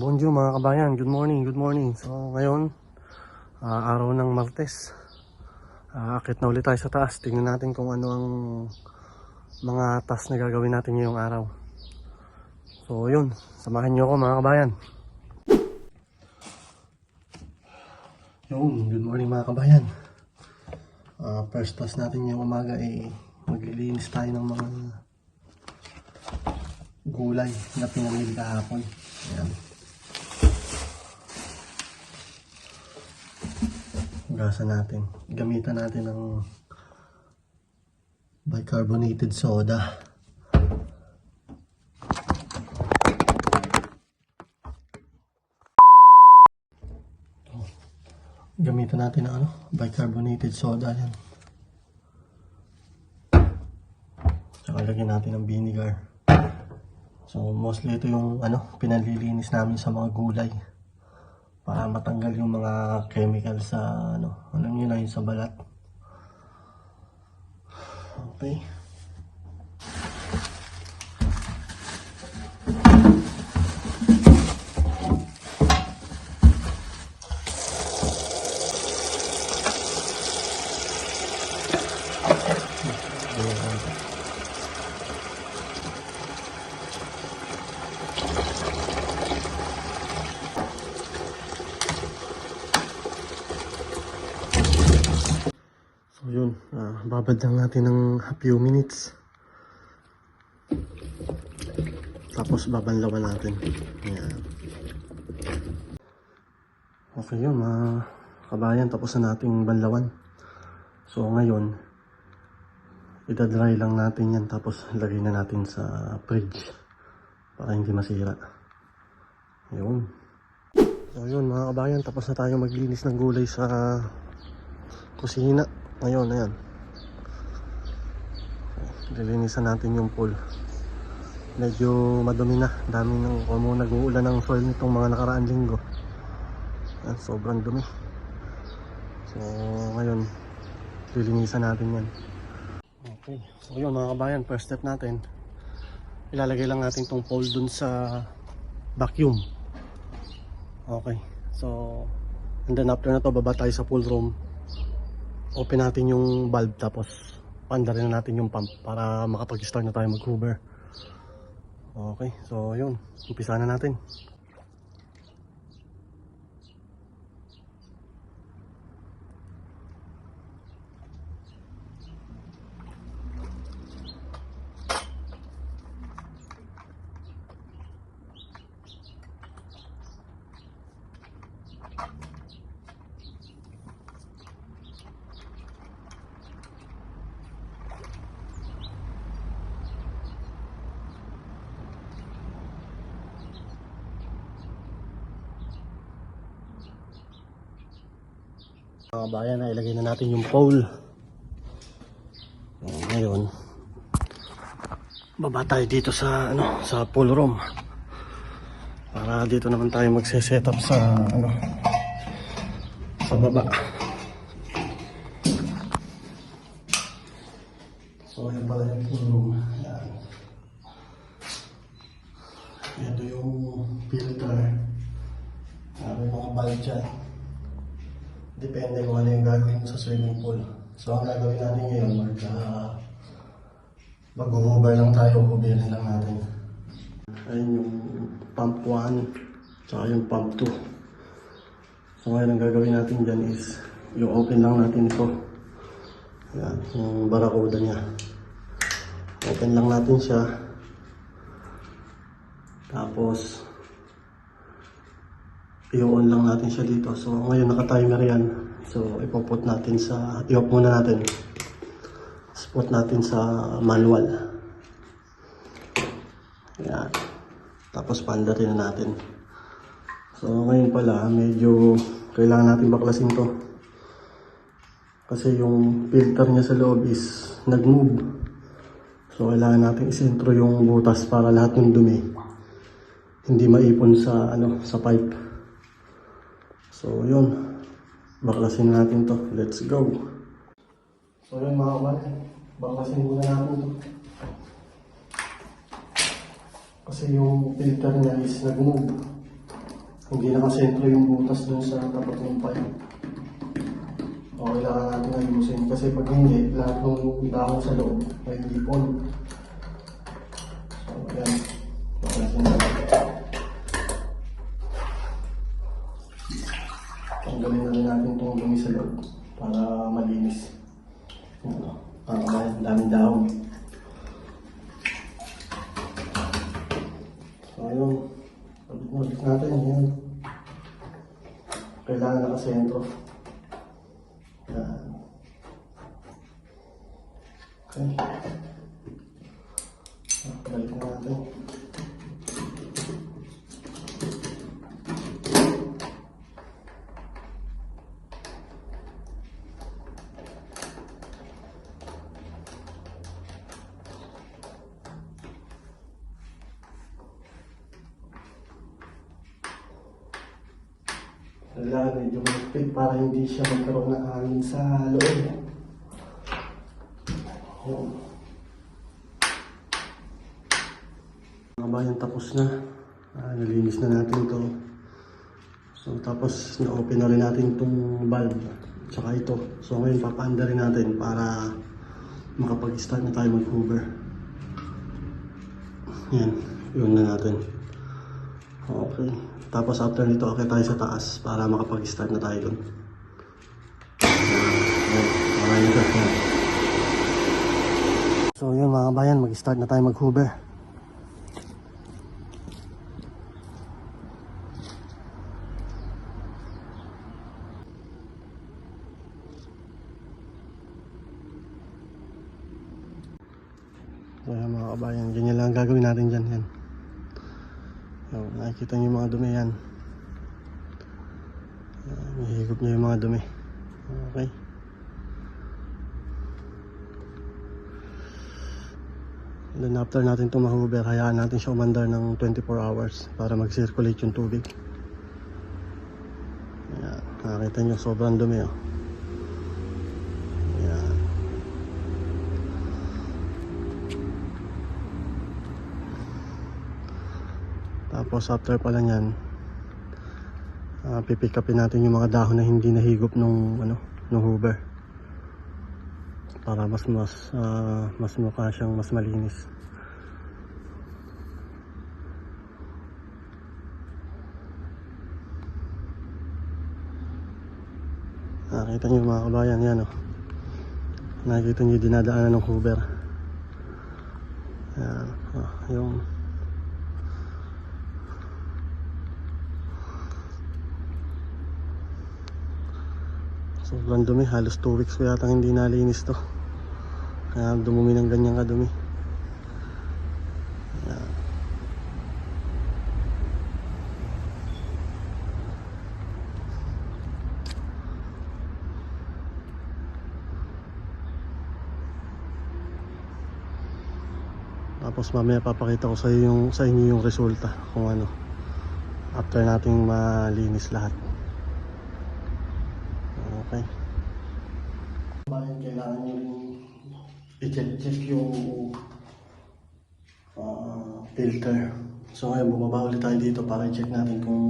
you mga kabayan. Good morning, good morning. So ngayon, ah, araw ng Martes. Uh, akit na ulit tayo sa taas. Tingnan natin kung ano ang mga task na gagawin natin ngayong araw. So yun, samahan nyo ako mga kabayan. Yun, good morning mga kabayan. Ah, first task natin ngayong umaga ay maglilinis tayo ng mga gulay na pinamili kahapon. Ayan. Hugasan natin. Gamitan natin ng bicarbonated soda. Gamitan natin ng ano, bicarbonated soda yan. Lagyan natin ng vinegar. So mostly ito yung ano, pinalilinis namin sa mga gulay para matanggal yung mga chemical sa ano, alam niyo na yung sa balat. Okay. So yun, ah, babad lang natin ng a few minutes. Tapos babanlawan natin. Ayan. Okay yun mga kabayan, tapos na nating banlawan. So ngayon, itadry lang natin yan tapos lagay na natin sa fridge para hindi masira. Yun. So yun mga kabayan, tapos na tayo maglinis ng gulay sa kusina. Ngayon, ayan. Lilinisan natin yung pool. Medyo madumi na. Dami nang kung nag-uulan ng soil nitong mga nakaraan linggo. Ayan, sobrang dumi. So, ngayon, lilinisan natin yan. Okay. So, yun mga kabayan, first step natin. Ilalagay lang natin tong pole dun sa vacuum. Okay. So, and then after na to, baba tayo sa pool room open natin yung valve tapos pandarin na natin yung pump para makapag-start na tayo mag-hoover. Okay, so yun. Umpisa na natin. Mga bayan, na ilagay na natin yung pole. So, ngayon, baba tayo dito sa ano, sa pool room. Para dito naman tayo magse-set up sa ano sa baba. So, yan pala yung pool room. Yan. Ito yung filter. Sabi mga bulb dyan. Depende kung ano yung gagawin sa swimming pool. So, ang gagawin natin ngayon, mag, uh, mag-hoover lang tayo, hubirin lang natin. Ayun yung pump 1, tsaka yung pump 2. So, ngayon ang gagawin natin dyan is, yung open lang natin ito. Ayan, yung barakuda niya. Open lang natin siya. Tapos, i-on lang natin siya dito. So, ngayon naka-timer yan. So, ipoput natin sa, i-off muna natin. Spot natin sa manual. Yan. Tapos pandarin na natin. So, ngayon pala, medyo kailangan natin baklasin to. Kasi yung filter niya sa loob is nag-move. So, kailangan natin isentro yung butas para lahat ng dumi hindi maipon sa ano sa pipe. So, yun. Baklasin natin to. Let's go. So, yun mga kapatid. Baklasin muna natin to. Kasi yung filter niya is nag-move. hindi nakasentro yung butas dun sa tapat ng pipe. O kailangan natin ayusin kasi pag hindi, lahat ng dahon sa loob ay ipon. So, ayan. Papansin natin. Tanggalin na rin natin itong dumi sa loob para malinis. Ano, para may daming dahon. So, ayun. Ulit natin. Ayan. Kailangan nakasentro. Yan. Okay. Ah, Balik na natin. Kailangan medyo mahigpit para hindi siya magkaroon ng hangin sa loob. Yun. Mga bayan tapos na. Ah, nalinis na natin to. So tapos na-open na rin natin itong valve. Tsaka ito. So ngayon papaanda rin natin para makapag-start na tayo mag-hoover. Yan. Yun na natin. Okay. Tapos after nito, okay tayo sa taas para makapag-start na tayo dun. So yun mga bayan, mag-start na tayo mag-hoover. So yan mga kabayan, ganyan lang ang gagawin natin dyan. Yan. So, nakikita niyo yung mga dumi yan. Hihigop niyo yung mga dumi. Okay. Then after natin ito mahuber, hayaan natin siya umandar ng 24 hours para mag-circulate yung tubig. Ayan, nakakita niyo sobrang dumi oh. Tapos after pala niyan, uh, pipick upin natin yung mga dahon na hindi nahigop nung ano, nung hoover. Para mas mas ah, mas mukha siyang mas malinis. Nakita niyo mga kabayan yan oh. Nakikita yung dinadaanan ng hoover. Yan, oh, yung Sobrang dumi, halos 2 weeks ko yata hindi nalinis to. Kaya dumumi ng ganyan kadumi. Tapos mamaya papakita ko sa inyo yung, sa inyo yung resulta kung ano after nating malinis lahat. Okay. Bayan, kailangan nyo rin i-check yung ah, filter. So ngayon, bumaba ulit tayo dito para i-check natin kung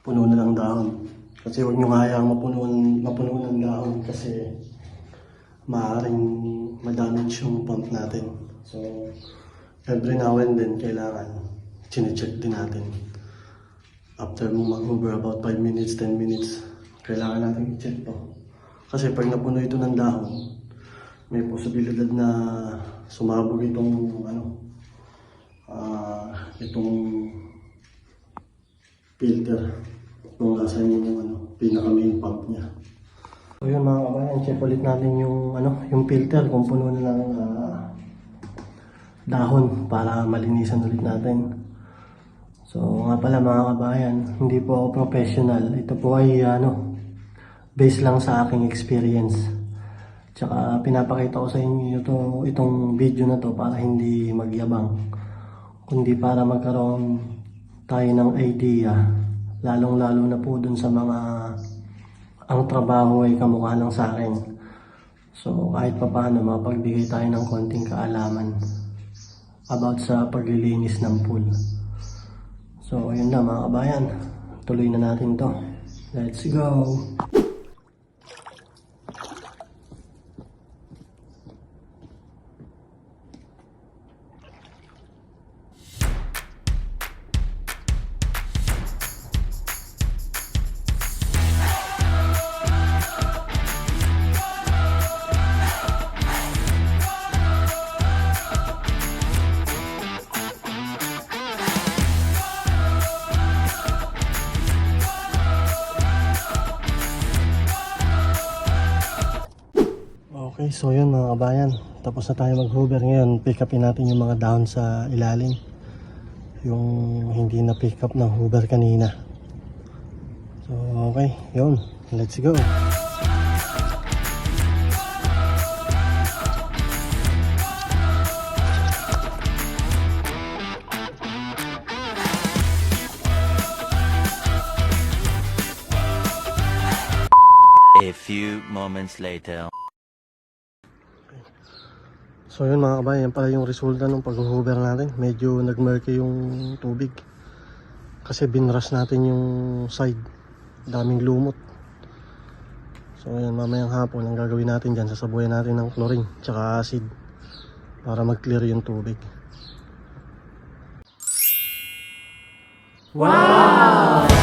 puno na ng dahon. Kasi huwag nyo hayaang mapuno, mapuno ng dahon kasi maaaring madamage yung pump natin. So, every now and then, kailangan chinecheck din natin. After mo mag-hover about 5 minutes, 10 minutes, kailangan natin i-check to. Kasi pag napuno ito ng dahon, may posibilidad na sumabog itong ano, ah itong filter kung nasa yung ano, pinaka main pump niya. So yun mga kabayan, check ulit natin yung ano, yung filter kung puno na ng ah, dahon para malinisan ulit natin. So nga pala mga kabayan, hindi po ako professional. Ito po ay ano, based lang sa aking experience. Tsaka pinapakita ko sa inyo ito, itong video na to para hindi magyabang. Kundi para magkaroon tayo ng idea. Lalong-lalo na po dun sa mga ang trabaho ay kamukha lang sa akin. So kahit pa paano mapagbigay tayo ng konting kaalaman about sa paglilinis ng pool. So, yun na mga kabayan. Tuloy na natin to. Let's go! Okay, so yun mga kabayan. Tapos na tayo mag-hover ngayon. Pick upin natin yung mga down sa ilalim. Yung hindi na pick up ng hover kanina. So, okay. Yun. Let's go. A few moments later. So yun mga kabayan, yan pala yung resulta ng pag-hover natin. Medyo nagmurky yung tubig. Kasi binrush natin yung side. Daming lumot. So yan, mamayang hapon ang gagawin natin dyan. Sasabuyan natin ng chlorine tsaka acid para mag-clear yung tubig. Wow!